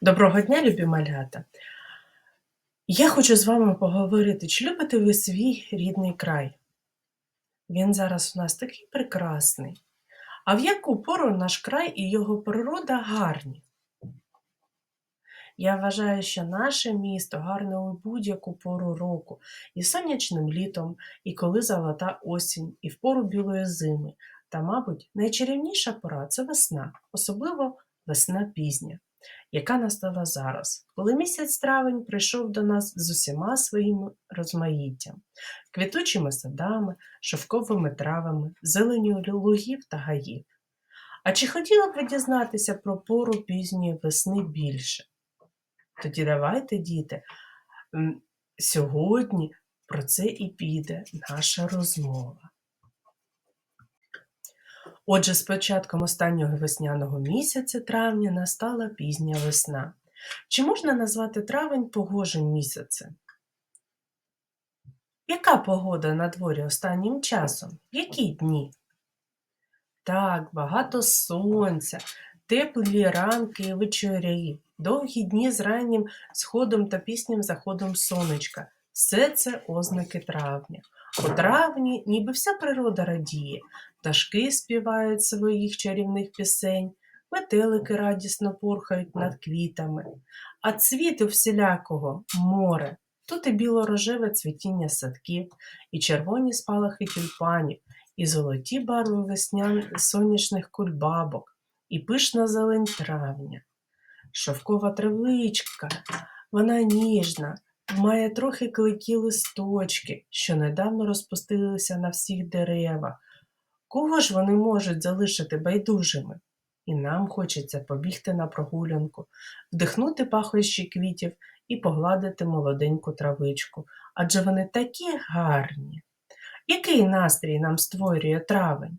Доброго дня, любі малята! Я хочу з вами поговорити, чи любите ви свій рідний край? Він зараз у нас такий прекрасний. А в яку пору наш край і його природа гарні? Я вважаю, що наше місто гарне у будь-яку пору року, і сонячним літом, і коли золота осінь, і в пору білої зими. Та, мабуть, найчарівніша пора це весна, особливо весна пізня яка настала зараз, коли місяць травень прийшов до нас з усіма своїм розмаїттям, квітучими садами, шовковими травами, зеленю лугів та гаїв. А чи хотіла б ви дізнатися про пору пізньої весни більше? Тоді давайте, діти, сьогодні про це і піде наша розмова. Отже, з початком останнього весняного місяця травня настала пізня весна. Чи можна назвати травень погожим місяцем? Яка погода на дворі останнім часом? Які дні? Так, багато сонця, теплі ранки і вечорі, довгі дні з раннім сходом та піснім заходом сонечка. Все це ознаки травня. У травні ніби вся природа радіє, пташки співають своїх чарівних пісень, метелики радісно порхають над квітами, а цвіту всілякого море. Тут і біло-рожеве цвітіння садків, і червоні спалахи тюльпанів, і золоті барви веснян сонячних кульбабок, і пишна зелень травня. Шовкова травичка, вона ніжна, має трохи кликі листочки, що недавно розпустилися на всіх деревах. Кого ж вони можуть залишити байдужими? І нам хочеться побігти на прогулянку, вдихнути пахощі квітів і погладити молоденьку травичку, адже вони такі гарні. Який настрій нам створює травень?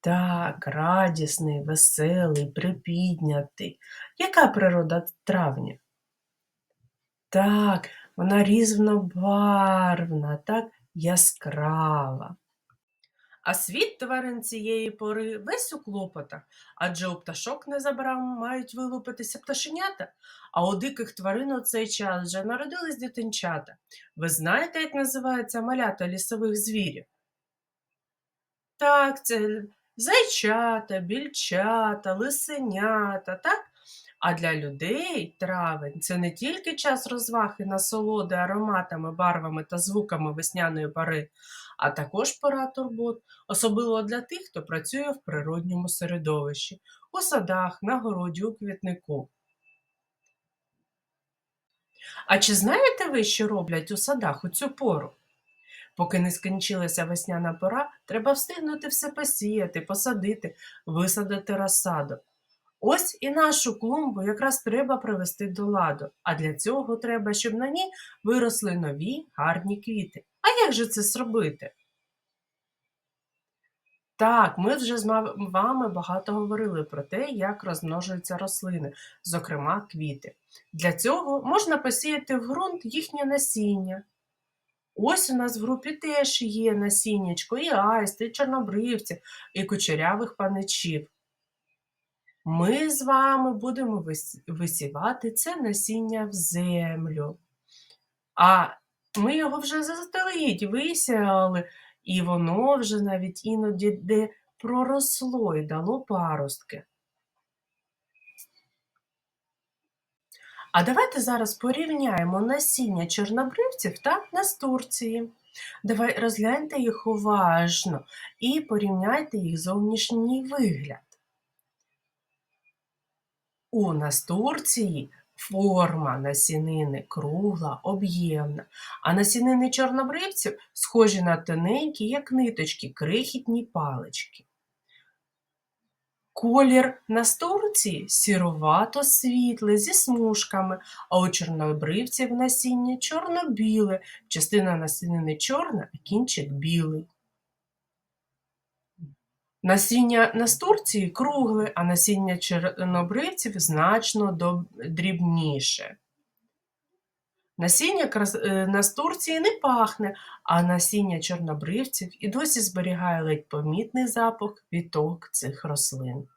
Так, радісний, веселий, припіднятий. Яка природа травня? Так, вона різнобарвна, так яскрава. А світ тварин цієї пори весь у клопотах, адже у пташок незабаром мають вилупитися пташенята, а у диких тварин у цей час вже народились дитинчата. Ви знаєте, як називаються малята лісових звірів? Так, це зайчата, більчата, лисенята, так? А для людей травень це не тільки час розваг і насолоди ароматами, барвами та звуками весняної пори, а також пора турбот, особливо для тих, хто працює в природньому середовищі, у садах, на городі, у квітнику. А чи знаєте ви, що роблять у садах у цю пору? Поки не скінчилася весняна пора, треба встигнути все посіяти, посадити, висадити розсаду. Ось і нашу клумбу якраз треба привести до ладу, а для цього треба, щоб на ній виросли нові гарні квіти. А як же це зробити? Так, ми вже з вами багато говорили про те, як розмножуються рослини, зокрема квіти. Для цього можна посіяти в ґрунт їхнє насіння. Ось у нас в групі теж є насіннячко і аїст, і чорнобривців, і кучерявих паничів. Ми з вами будемо висівати це насіння в землю. А ми його вже заздалегідь висіяли, і воно вже навіть іноді де проросло і дало паростки. А давайте зараз порівняємо насіння чорнобривців та настурції. Давай розгляньте їх уважно і порівняйте їх зовнішній вигляд. У настурції форма насінини кругла, об'ємна, а насінини чорнобривців схожі на тоненькі, як ниточки, крихітні палички. Колір настурції сірувато світлий зі смужками, а у чорнобривців насіння чорно-біле, частина насінини чорна, а кінчик білий. Насіння настурції кругле, а насіння чорнобривців значно дрібніше. Насіння е, настурції не пахне, а насіння чорнобривців і досі зберігає ледь помітний запах віток цих рослин.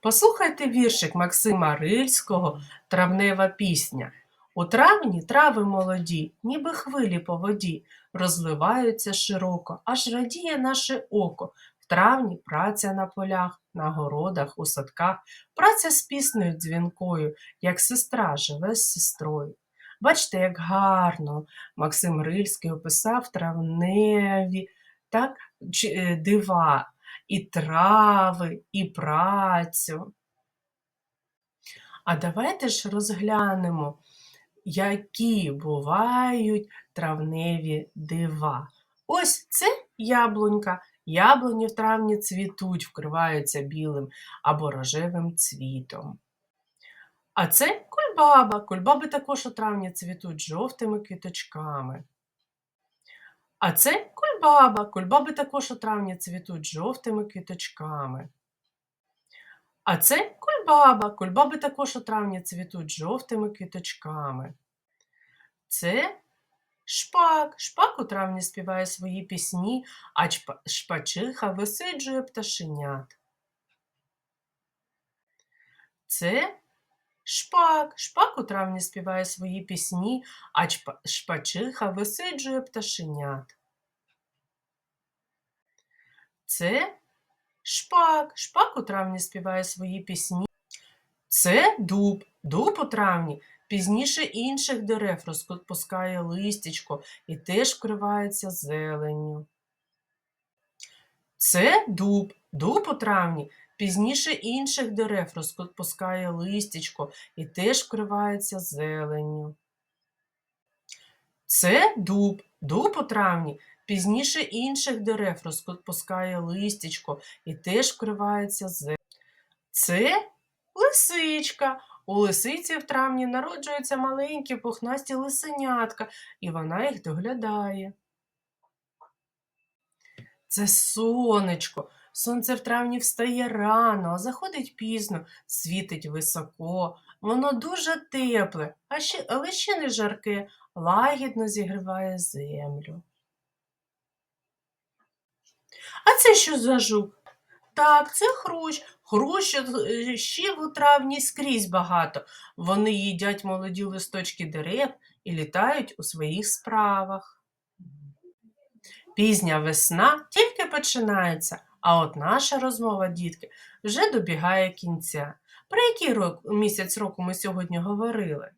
Послухайте віршик Максима Рильського Травнева пісня. У травні трави молоді, ніби хвилі по воді, розливаються широко, аж радіє наше око. Травні праця на полях, на городах, у садках, праця з піснею дзвінкою, як сестра живе з сестрою. Бачите, як гарно Максим Рильський описав травневі так, е, дива, і трави, і працю. А давайте ж розглянемо, які бувають травневі дива. Ось це яблунька. Яблуні в травні цвітуть, вкриваються білим або рожевим цвітом. А це кульбаба. Кульбаби також у травні цвітуть жовтими квіточками. А це кульбаба. Кульбаби також у травні цвітуть жовтими квіточками. А це кульбаба. Кульбаби також у травні цвітуть жовтими квіточками. Це шпак. Шпак у травні співає свої пісні, а шпачиха висиджує пташенят. Це шпак. Шпак у травні співає свої пісні, а шпачиха висиджує пташенят. Це шпак. Шпак у травні співає свої пісні. Це дуб. Дуб у травні пізніше інших дерев розпускає листячко і теж вкривається зеленню. Це дуб. Дуб у травні пізніше інших дерев розпускає листячко і теж вкривається зеленню. Це дуб. Дуб у травні пізніше інших дерев розпускає листячко і теж вкривається зеленю. Це лисичка. У лисиці в травні народжуються маленькі пухнасті лисенятка, і вона їх доглядає. Це сонечко. Сонце в травні встає рано, а заходить пізно, світить високо. Воно дуже тепле, а ще, але ще не жарке, лагідно зігріває землю. А це що за жук? Так, це хрущ. Хрущів у травні скрізь багато. Вони їдять молоді листочки дерев і літають у своїх справах. Пізня весна тільки починається, а от наша розмова, дітки, вже добігає кінця. Про який рок, місяць року ми сьогодні говорили?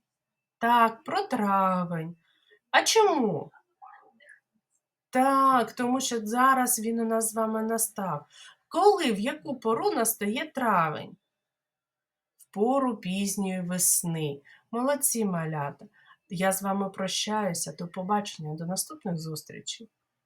Так, про травень. А чому? Так, тому що зараз він у нас з вами настав. Коли, в яку пору настає травень? В пору пізньої весни. Молодці малята. Я з вами прощаюся. До побачення, до наступних зустрічей.